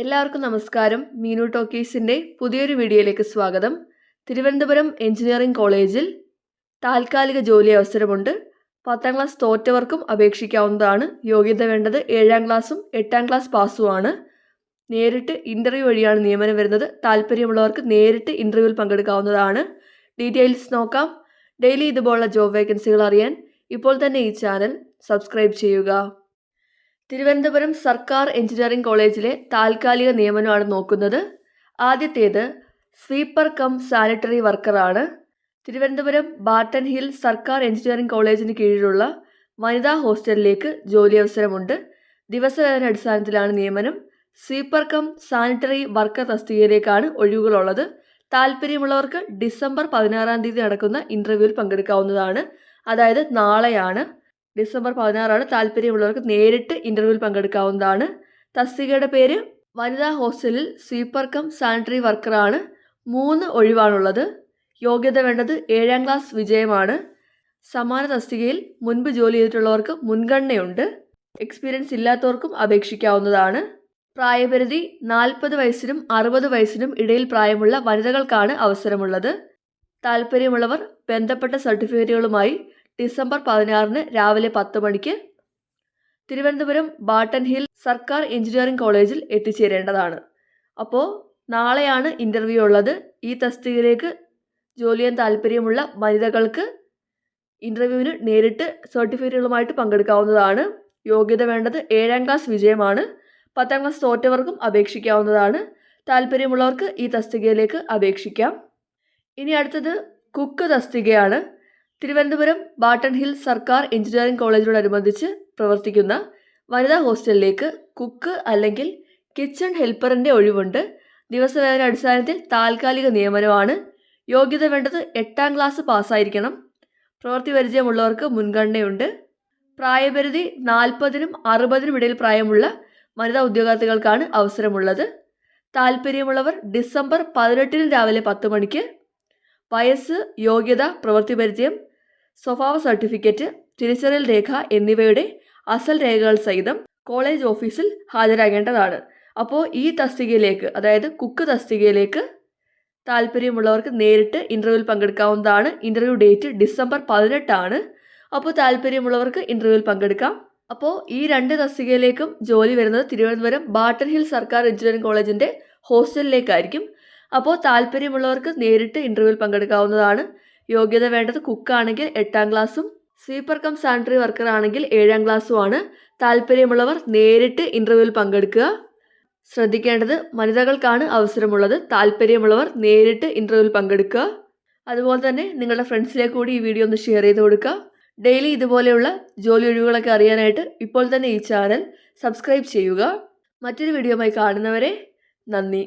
എല്ലാവർക്കും നമസ്കാരം. മീനു ടോക്കീസിന്റെ പുതിയൊരു വീഡിയോയിലേക്ക് സ്വാഗതം. തിരുവനന്തപുരം എഞ്ചിനീയറിംഗ് കോളേജിൽ താൽക്കാലിക ജോലി അവസരമുണ്ട്. പത്താം ക്ലാസ് തോറ്റവർക്കും അപേക്ഷിക്കാവുന്നതാണ്. യോഗ്യത വേണ്ടത് ഏഴാം ക്ലാസ്സും എട്ടാം ക്ലാസ് പാസ്സുമാണ് നേരിട്ട് ഇന്റർവ്യൂ വഴിയാണ് നിയമനം വരുന്നത്. താല്പര്യമുള്ളവർക്ക് നേരിട്ട് ഇന്റർവ്യൂവിൽ പങ്കെടുക്കാവുന്നതാണ്. ഡീറ്റെയിൽസ് നോക്കാം. ഡെയിലി ഇതുപോലുള്ള ജോബ് വേക്കൻസികൾ അറിയാൻ ഇപ്പോൾ തന്നെ ഈ ചാനൽ സബ്സ്ക്രൈബ് ചെയ്യുക. തിരുവനന്തപുരം സർക്കാർ എഞ്ചിനീയറിംഗ് കോളേജിലെ താൽക്കാലിക നിയമനമാണ് നോക്കുന്നത്. ആദ്യത്തേത് സ്വീപ്പർ കം സാനിറ്ററി വർക്കറാണ്. തിരുവനന്തപുരം ബാട്ടൺ ഹിൽ സർക്കാർ എഞ്ചിനീയറിംഗ് കോളേജിന് കീഴിലുള്ള വനിതാ ഹോസ്റ്റലിലേക്ക് ജോലി അവസരമുണ്ട് ദിവസവേതന അടിസ്ഥാനത്തിലാണ് നിയമനം. സ്വീപ്പർ കം സാനിറ്ററി വർക്കർ തസ്തികയിലേക്കാണ് ഒഴിവുകളുള്ളത്. താല്പര്യമുള്ളവർക്ക് ഡിസംബർ പതിനാറാം തീയതി നടക്കുന്ന ഇന്റർവ്യൂവിൽ പങ്കെടുക്കാവുന്നതാണ്. അതായത് നാളെയാണ്. ഡിസംബർ പതിനാറാണ് താല്പര്യമുള്ളവർക്ക് നേരിട്ട് ഇന്റർവ്യൂവിൽ പങ്കെടുക്കാവുന്നതാണ്. തസ്തികയുടെ പേര് വനിതാ ഹോസ്റ്റലിൽ സ്വീപ്പർ കം സാനിറ്ററി വർക്കറാണ്. മൂന്ന് ഒഴിവാണുള്ളത്. യോഗ്യത വേണ്ടത് ഏഴാം ക്ലാസ് വിജയമാണ്. സമാന തസ്തികയിൽ മുൻപ് ജോലി ചെയ്തിട്ടുള്ളവർക്ക് മുൻഗണനയുണ്ട്. എക്സ്പീരിയൻസ് ഇല്ലാത്തവർക്കും അപേക്ഷിക്കാവുന്നതാണ്. പ്രായപരിധി നാൽപ്പത് വയസ്സിനും അറുപത് വയസ്സിനും ഇടയിൽ പ്രായമുള്ള വനിതകൾക്കാണ് അവസരമുള്ളത്. താല്പര്യമുള്ളവർ ബന്ധപ്പെട്ട സർട്ടിഫിക്കറ്റുകളുമായി ഡിസംബർ പതിനാറിന് രാവിലെ പത്ത് മണിക്ക് തിരുവനന്തപുരം ബാട്ടൺ ഹിൽ സർക്കാർ എഞ്ചിനീയറിംഗ് കോളേജിൽ എത്തിച്ചേരേണ്ടതാണ്. അപ്പോൾ നാളെയാണ് ഇന്റർവ്യൂ ഉള്ളത്. ഈ തസ്തികയിലേക്ക് ജോലി ചെയ്യാൻ താല്പര്യമുള്ള വനിതകൾക്ക് ഇന്റർവ്യൂവിന് നേരിട്ട് സർട്ടിഫിക്കറ്റുകളുമായിട്ട് പങ്കെടുക്കാവുന്നതാണ്. യോഗ്യത വേണ്ടത് ഏഴാം ക്ലാസ് വിജയമാണ്. പത്താം ക്ലാസ് തോറ്റവർക്കും അപേക്ഷിക്കാവുന്നതാണ്. താല്പര്യമുള്ളവർക്ക് ഈ തസ്തികയിലേക്ക് അപേക്ഷിക്കാം. ഇനി അടുത്തത് കുക്ക് തസ്തികയാണ്. തിരുവനന്തപുരം ബാട്ടൺ ഹിൽ സർക്കാർ എഞ്ചിനീയറിംഗ് കോളേജിനോടനുബന്ധിച്ച് പ്രവർത്തിക്കുന്ന വനിതാ ഹോസ്റ്റലിലേക്ക് കുക്ക് അല്ലെങ്കിൽ കിച്ചൺ ഹെൽപ്പറിന്റെ ഒഴിവുണ്ട്. ദിവസവേതന അടിസ്ഥാനത്തിൽ താൽക്കാലിക നിയമനമാണ്. യോഗ്യത വേണ്ടത് എട്ടാം ക്ലാസ് പാസ്സായിരിക്കണം. പ്രവൃത്തി പരിചയമുള്ളവർക്ക് മുൻഗണനയുണ്ട്. പ്രായപരിധി നാൽപ്പതിനും അറുപതിനും ഇടയിൽ പ്രായമുള്ള വനിതാ ഉദ്യോഗാർത്ഥികൾക്കാണ് അവസരമുള്ളത്. താല്പര്യമുള്ളവർ ഡിസംബർ പതിനെട്ടിന് രാവിലെ പത്ത് മണിക്ക്. വയസ്സ് യോഗ്യത പ്രവൃത്തി പരിചയം സ്വഭാവ സർട്ടിഫിക്കറ്റ് തിരിച്ചറിയൽ രേഖ എന്നിവയുടെ അസൽ രേഖകൾ സഹിതം കോളേജ് ഓഫീസിൽ ഹാജരാകേണ്ടതാണ്. അപ്പോൾ ഈ തസ്തികയിലേക്ക് അതായത് കുക്ക് തസ്തികയിലേക്ക് താല്പര്യമുള്ളവർക്ക് നേരിട്ട് ഇന്റർവ്യൂവിൽ പങ്കെടുക്കാവുന്നതാണ്. ഇന്റർവ്യൂ ഡേറ്റ് ഡിസംബർ പതിനെട്ടാണ്. അപ്പോൾ താല്പര്യമുള്ളവർക്ക് ഇന്റർവ്യൂവിൽ പങ്കെടുക്കാം. അപ്പോൾ ഈ രണ്ട് തസ്തികയിലേക്കും ജോലി വരുന്നത് തിരുവനന്തപുരം ബാട്ടൺ ഹിൽ സർക്കാർ എഞ്ചിനീയറിംഗ് കോളേജിന്റെ ഹോസ്റ്റലിലേക്കായിരിക്കും. അപ്പോൾ താല്പര്യമുള്ളവർക്ക് നേരിട്ട് ഇന്റർവ്യൂവിൽ പങ്കെടുക്കാവുന്നതാണ്. യോഗ്യത വേണ്ടത് കുക്കാണെങ്കിൽ എട്ടാം ക്ലാസ്സും സ്വീപ്പർ കം സാനിറ്ററി വർക്കർ ആണെങ്കിൽ ഏഴാം ക്ലാസ്സുമാണ് താല്പര്യമുള്ളവർ നേരിട്ട് ഇന്റർവ്യൂവിൽ പങ്കെടുക്കുക. ശ്രദ്ധിക്കേണ്ടത് വനിതകൾക്കാണ് അവസരമുള്ളത്. താല്പര്യമുള്ളവർ നേരിട്ട് ഇന്റർവ്യൂവിൽ പങ്കെടുക്കുക. അതുപോലെ തന്നെ നിങ്ങളുടെ ഫ്രണ്ട്സിലേക്ക് കൂടി ഈ വീഡിയോ ഒന്ന് ഷെയർ ചെയ്ത് കൊടുക്കുക. ഡെയിലി ഇതുപോലെയുള്ള ജോലി ഒഴിവുകളൊക്കെ അറിയാനായിട്ട് ഇപ്പോൾ തന്നെ ഈ ചാനൽ സബ്സ്ക്രൈബ് ചെയ്യുക. മറ്റൊരു വീഡിയോയുമായി കാണുന്നവരെ നന്ദി.